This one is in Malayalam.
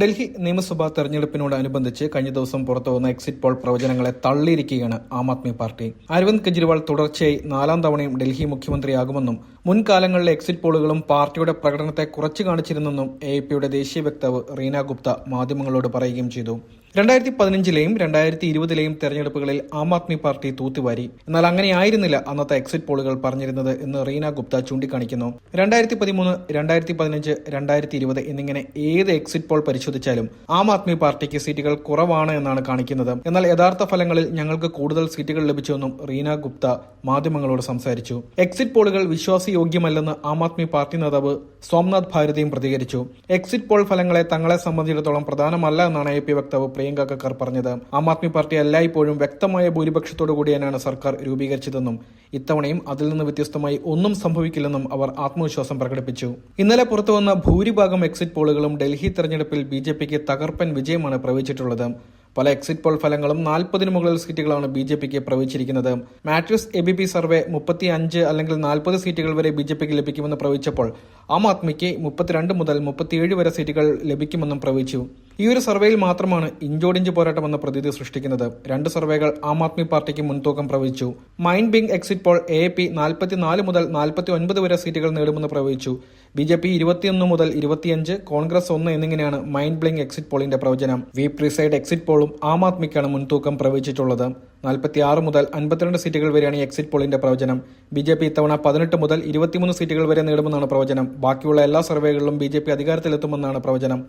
ഡൽഹി നിയമസഭാ തെരഞ്ഞെടുപ്പിനോടനുബന്ധിച്ച് കഴിഞ്ഞ ദിവസം പുറത്തുവന്ന എക്സിറ്റ് പോൾ പ്രവചനങ്ങളെ തള്ളിയിരിക്കുകയാണ് ആം ആദ്മി പാർട്ടി. അരവിന്ദ് കെജ്രിവാൾ തുടർച്ചയായി നാലാം തവണയും ഡൽഹി മുഖ്യമന്ത്രിയാകുമെന്നും മുൻകാലങ്ങളിലെ എക്സിറ്റ് പോളുകളും പാർട്ടിയുടെ പ്രകടനത്തെ കുറച്ചു കാണിച്ചിരുന്നെന്നും എ പിയുടെ ദേശീയ വക്താവ് റീന ഗുപ്ത മാധ്യമങ്ങളോട് പറയുകയും ചെയ്തു. രണ്ടായിരത്തി പതിനഞ്ചിലെയും രണ്ടായിരത്തി ഇരുപതിലെയും തെരഞ്ഞെടുപ്പുകളിൽ ആം ആദ്മി പാർട്ടി തൂത്തുവാരി. എന്നാൽ അങ്ങനെയായിരുന്നില്ല അന്നത്തെ എക്സിറ്റ് പോളുകൾ പറഞ്ഞിരുന്നത് എന്ന് റീന ഗുപ്ത ചൂണ്ടിക്കാണിക്കുന്നു. രണ്ടായിരത്തി പതിമൂന്ന് രണ്ടായിരത്തി പതിനഞ്ച് രണ്ടായിരത്തി ഇരുപത് എന്നിങ്ങനെ ഏത് എക്സിറ്റ് പോൾ പരിശോധിച്ചാലും ആം ആദ്മി പാർട്ടിക്ക് സീറ്റുകൾ കുറവാണ് എന്നാണ് കാണിക്കുന്നത്. എന്നാൽ യഥാർത്ഥ ഫലങ്ങളിൽ ഞങ്ങൾക്ക് കൂടുതൽ സീറ്റുകൾ ലഭിച്ചുവെന്നും റീന ഗുപ്ത മാധ്യമങ്ങളോട് സംസാരിച്ചു. എക്സിറ്റ് പോളുകൾ വിശ്വാസയോഗ്യമല്ലെന്ന് ആം ആദ്മി പാർട്ടി നേതാവ് സോംനാഥ് ഭാരതിയും പ്രതികരിച്ചു. എക്സിറ്റ് പോൾ ഫലങ്ങളെ തങ്ങളെ സംബന്ധിച്ചിടത്തോളം പ്രധാനമല്ല എന്നാണ് എ പി വക്താവ് പ്രിയങ്ക കക്കർ പറഞ്ഞത്. ആം ആദ്മി പാർട്ടി എല്ലായ്പ്പോഴും വ്യക്തമായ ഭൂരിപക്ഷത്തോടു കൂടിയാണ് സർക്കാർ രൂപീകരിച്ചതെന്നും ഇത്തവണയും അതിൽ നിന്ന് വ്യത്യസ്തമായി ഒന്നും സംഭവിക്കില്ലെന്നും അവർ ആത്മവിശ്വാസം പ്രകടിപ്പിച്ചു. ഇന്നലെ പുറത്തുവന്ന ഭൂരിഭാഗം എക്സിറ്റ് പോളുകളും ഡൽഹി തെരഞ്ഞെടുപ്പിൽ ബി തകർപ്പൻ വിജയമാണ് പ്രവചിച്ചിട്ടുള്ളത്. പല എക്സിറ്റ് പോൾ ഫലങ്ങളും നാൽപ്പതിന് മുകളിൽ സീറ്റുകളാണ് ബി ജെ പിക്ക് പ്രവചിച്ചിരിക്കുന്നത് Matrix A B P survey മുപ്പത്തി അഞ്ച് അല്ലെങ്കിൽ നാൽപ്പത് സീറ്റുകൾ വരെ ബി ജെ പിക്ക് ലഭിക്കുമെന്ന് പ്രവചിച്ചപ്പോൾ ആം ആദ്മിക്ക് മുപ്പത്തിരണ്ട് മുതൽ മുപ്പത്തിയേഴ് വരെ സീറ്റുകൾ ലഭിക്കുമെന്നും പ്രവചിച്ചു ഈ ഒരു സർവേയിൽ മാത്രമാണ് ഇഞ്ചോടിഞ്ച് പോരാട്ടമെന്ന പ്രതീതി സൃഷ്ടിക്കുന്നത്. രണ്ട് സർവേകൾ ആം ആദ്മി പാർട്ടിക്ക് മുൻതൂക്കം പ്രവചിച്ചു Mind Brink exit poll A P നാൽപ്പത്തിനാല് മുതൽ നാൽപ്പത്തി ഒൻപത് വരെ സീറ്റുകൾ നേടുമെന്ന് പ്രവചിച്ചു ബി ജെ പി ഇരുപത്തിയൊന്ന് മുതൽ ഇരുപത്തിയഞ്ച് കോൺഗ്രസ് ഒന്ന് എന്നിങ്ങനെയാണ് മൈൻഡ് ബ്ലിങ് എക്സിറ്റ് പോളിന്റെ പ്രവചനം. വി പ്രിസൈഡ് എക്സിറ്റ് പോളും ആം ആദ്മിക്കാണ് മുൻതൂക്കം പ്രവചിച്ചിട്ടുള്ളത് നാൽപ്പത്തി ആറ് മുതൽ അൻപത്തിരണ്ട് സീറ്റുകൾ വരെയാണ് എക്സിറ്റ് പോളിന്റെ പ്രവചനം. ബി ജെ പി ഇത്തവണ പതിനെട്ട് മുതൽ ഇരുപത്തിമൂന്ന് സീറ്റുകൾ വരെ നേടുമെന്നാണ് പ്രവചനം. ബാക്കിയുള്ള എല്ലാ സർവേകളിലും ബി ജെ പി അധികാരത്തിലെത്തുമെന്നാണ് പ്രവചനം.